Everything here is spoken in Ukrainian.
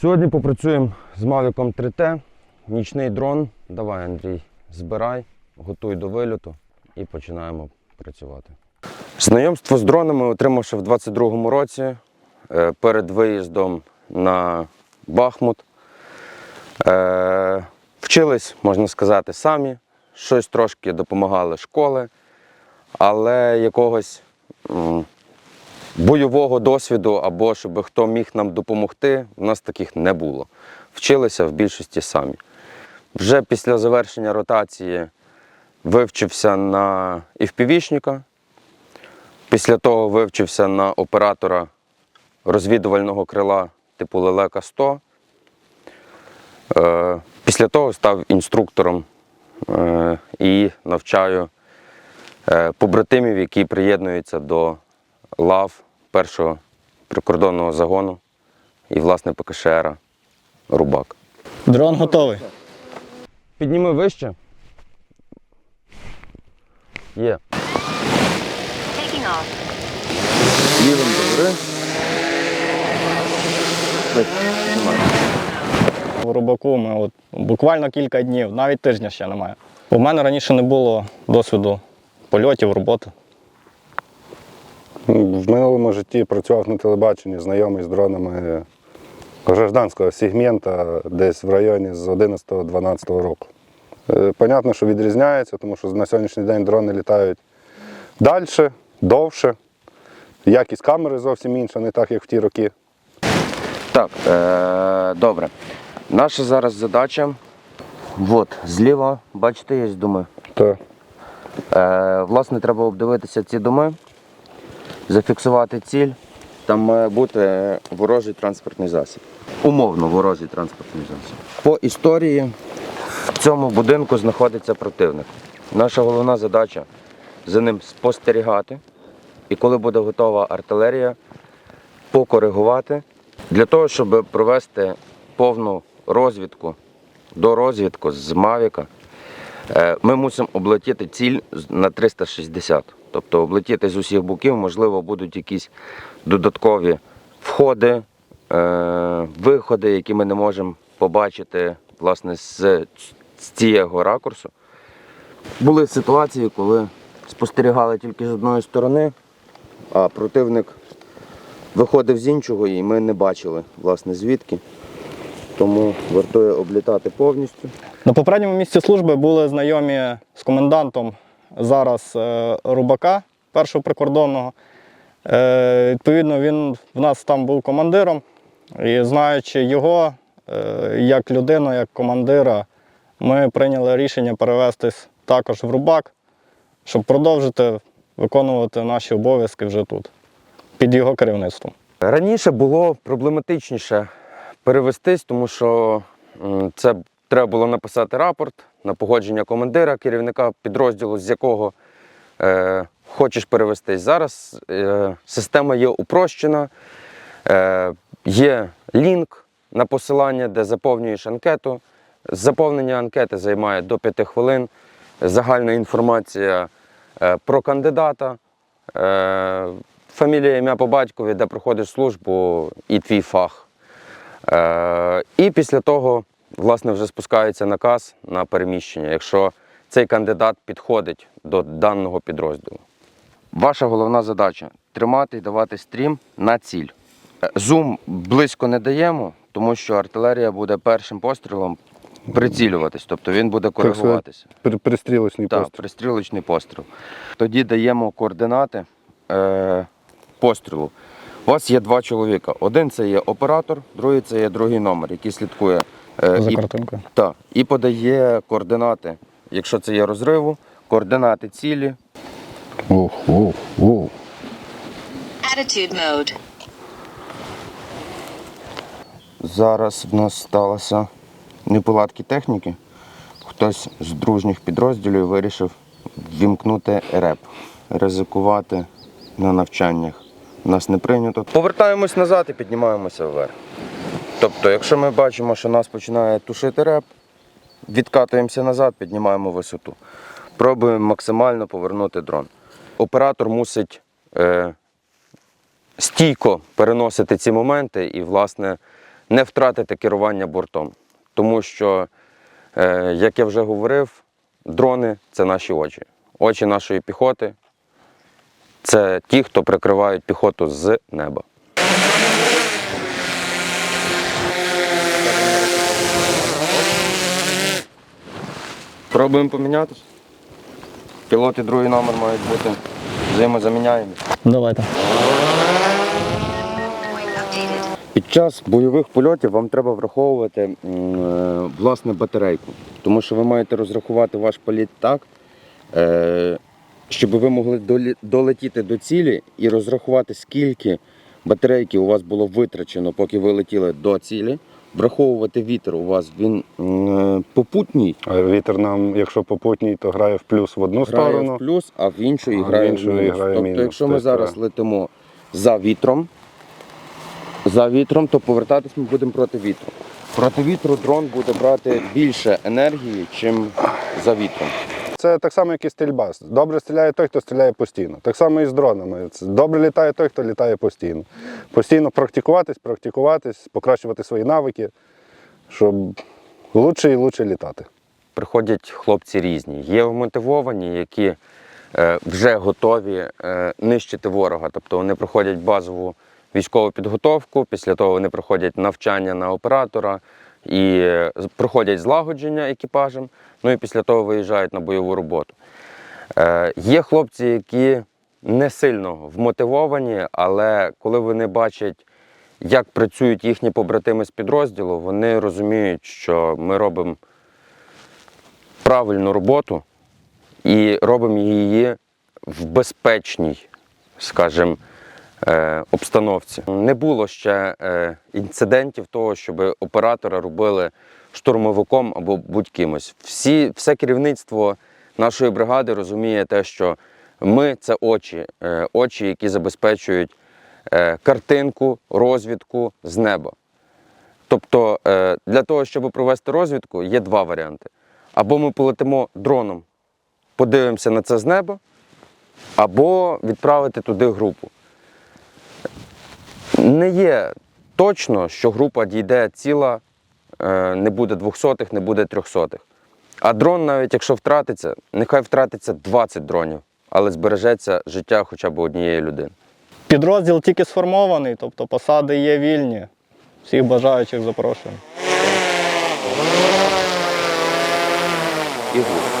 Сьогодні попрацюємо з Mavic 3T. Нічний дрон. Давай, Андрій, збирай, готуй до вильоту і починаємо працювати. Знайомство з дронами отримав ще в 22-му році е, перед виїздом на Бахмут. Е, Вчились, можна сказати, самі. Щось трошки допомагали школи, але якогось бойового досвіду або щоб хто міг нам допомогти, у нас таких не було. Вчилися в більшості самі. Вже після завершення ротації вивчився на івпівішника. Після того вивчився на оператора розвідувального крила типу Лелека 100. Е, Після того став інструктором е, і навчаю е, побратимів, які приєднуються до лав першого прикордонного загону і, власне, ПКШР Рубак. Дрон готовий. Підніми вище. Є. Лівим до гори. В рубаку ми от буквально кілька днів, навіть тижня ще немає. У мене раніше не було досвіду польотів, роботи. В минулому житті працював на телебаченні, знайомий з дронами гражданського сегмента десь в районі з 11-12 року. Е, Понятно, що відрізняється, тому що на сьогоднішній день дрони літають далі, довше. Якість камери зовсім інша, не так, як в ті роки. Так, е, добре. Наша зараз задача. От, зліва, бачите, є доми. То Е, власне, треба обдивитися ці доми, зафіксувати ціль. Там має бути ворожий транспортний засіб. Умовно ворожий транспортний засіб. По історії в цьому будинку знаходиться противник. Наша головна задача за ним спостерігати. І коли буде готова артилерія, покоригувати для того, щоб провести повну розвідку до розвідку з Мавіка. Е, Ми мусимо облетіти ціль на 360. Тобто облетіти з усіх боків, можливо, будуть якісь додаткові входи, е, виходи, які ми не можемо побачити власне, з, цього ракурсу. Були ситуації, коли спостерігали тільки з одної сторони, а противник виходив з іншого і ми не бачили власне звідки. Тому вартує облітати повністю. На попередньому місці служби були знайомі з комендантом зараз е, Рубака, першого прикордонного. Е, Відповідно, він в нас там був командиром. І знаючи його е, як людину, як командира, ми прийняли рішення перевестись також в Рубак, щоб продовжити виконувати наші обов'язки вже тут, під його керівництвом. Раніше було проблематичніше перевестись, тому що це треба було написати рапорт на погодження командира, керівника підрозділу, з якого е, хочеш перевестись. Зараз е, система є упрощена, е, є лінк на посилання, де заповнюєш анкету. Заповнення анкети займає до 5 хвилин. Загальна інформація е, про кандидата. Е, Фамілія, ім'я по батькові, де проходиш службу і твій фах. Е, і після того, власне, вже спускається наказ на переміщення, якщо цей кандидат підходить до даного підрозділу. Ваша головна задача тримати і давати стрім на ціль. Зум близько не даємо, тому що артилерія буде першим пострілом прицілюватись, тобто він буде коригуватися. при- пристрілочний Так, пост. пристрілочний постріл. Тоді даємо координати е, пострілу. У вас є два чоловіка. Один це є оператор, другий це є другий номер, який слідкує За і, картинкою. та, і подає координати, якщо це є розриву, координати цілі. Оу, оу, оу. Attitude mode. Зараз в нас сталося неполадки техніки. Хтось з дружніх підрозділів вирішив ввімкнути реп, ризикувати на навчаннях. Нас не прийнято. Повертаємось назад і піднімаємося вверх. Тобто, якщо ми бачимо, що нас починає тушити реп, відкатуємося назад, піднімаємо висоту. Пробуємо максимально повернути дрон. Оператор мусить е, стійко переносити ці моменти і, власне, не втратити керування бортом. Тому що, е, як я вже говорив, дрони це наші очі. Очі нашої піхоти це ті, хто прикривають піхоту з неба. Пробуємо помінятися. Пілот і другий номер мають бути взаємозаміняємі. Давайте. Під час бойових польотів вам треба враховувати е, власне батарейку, тому що ви маєте розрахувати ваш політ так, е, щоб ви могли долі- долетіти до цілі і розрахувати, скільки батарейки у вас було витрачено, поки ви летіли до цілі. Враховувати вітер у вас він е, попутній, А Вітер нам, якщо попутній, то грає в плюс в одну грає сторону. в плюс, а в А в грає в іншої мінус. грає тобто, мінус. якщо ми Тобто, зараз летимо за вітром, за вітром, то повертатись ми будемо проти вітру. Проти вітру дрон буде брати більше енергії, чим за вітром. Це так само, як і стрільба. Добре стріляє той, хто стріляє постійно. Так само і з дронами. Добре літає той, хто літає постійно. Постійно практикуватись, практикуватись, покращувати свої навики, щоб лучше і лучше літати. Приходять хлопці різні. Є вмотивовані, які е, вже готові е, нищити ворога. Тобто вони проходять базову військову підготовку, після того вони проходять навчання на оператора і е, проходять злагодження екіпажем, ну і після того виїжджають на бойову роботу. Е, Є хлопці, які не сильно вмотивовані, але коли вони бачать, як працюють їхні побратими з підрозділу, вони розуміють, що ми робимо правильну роботу і робимо її в безпечній, скажімо, обстановці. Не було ще е, інцидентів того, щоб оператора робили штурмовиком або будь-кимось. Всі, все керівництво нашої бригади розуміє те, що ми це очі, е, очі, які забезпечують е, картинку, розвідку з неба. Тобто е, для того, щоб провести розвідку, є два варіанти. Або ми полетимо дроном, подивимося на це з неба, або відправити туди групу. Не є точно, що група дійде ціла, е, не буде двохсотих, не буде трьохсотих. А дрон, навіть якщо втратиться, нехай втратиться 20 дронів, але збережеться життя хоча б однієї людини. Підрозділ тільки сформований, тобто посади є вільні. Всіх бажаючих запрошуємо. І.